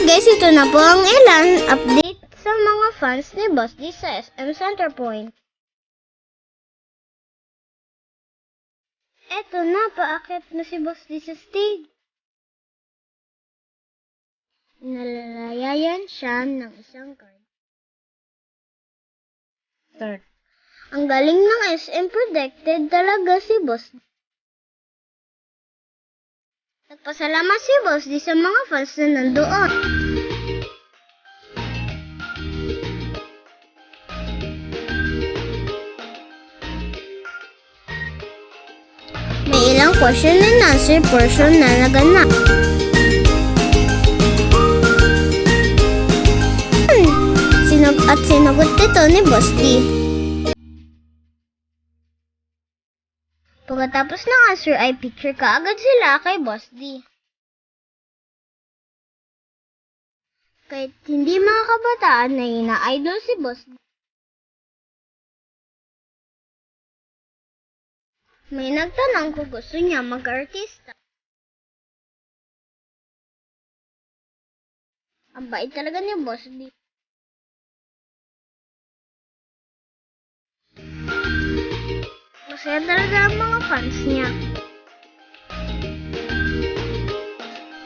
guys, ito na po ang ilan update sa mga fans ni Boss D sa SM Centerpoint. Eto na, paakit na si Boss D sa stage. Nalalayayan siya ng isang card. Start. Ang galing ng SM Protected talaga si Boss D. Nagpasalamat si Boss D sa mga fans na nandoon. May ilang question and answer portion na naganap. Hmm, Sinag at sinagot ito ni Boss D. Pagkatapos ng answer ay picture ka agad sila kay Boss D. Kahit hindi mga kabataan na ina-idol si Boss D. May nagtanong kung gusto niya mag-artista. Ang bait talaga ni Boss D. Masaya talaga ang mga fans niya.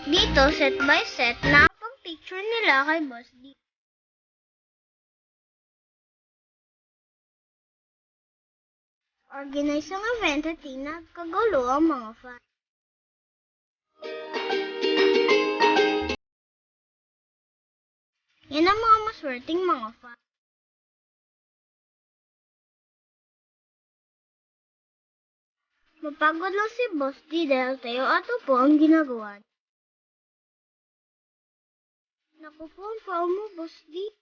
Dito, set by set, na pang picture nila kay Boss D. Organize ang event at nagkagulo ang mga fans. Yan ang mga maswerteng mga fans. Mapagod lang si Boss D dahil tayo at upo ang ginagawa. Naku po, ang pao mo, Boss D.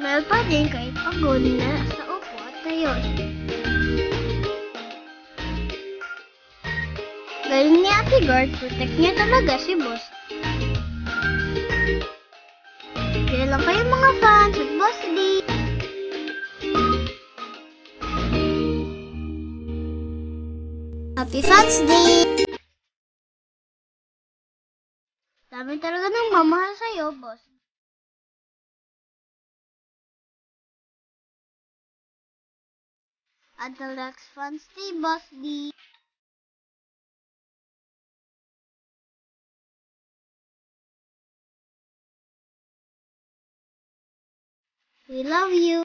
Smile pa din kahit pagod na sa upo at tayo. Galing ni Ate Guard, protect niya talaga si Boss. Kaya lang kayo mga fans at Boss D. Happy Fans Day! Dami talaga ng mamahal sa'yo, Boss. Adelax Fans Day, Boss. We love you.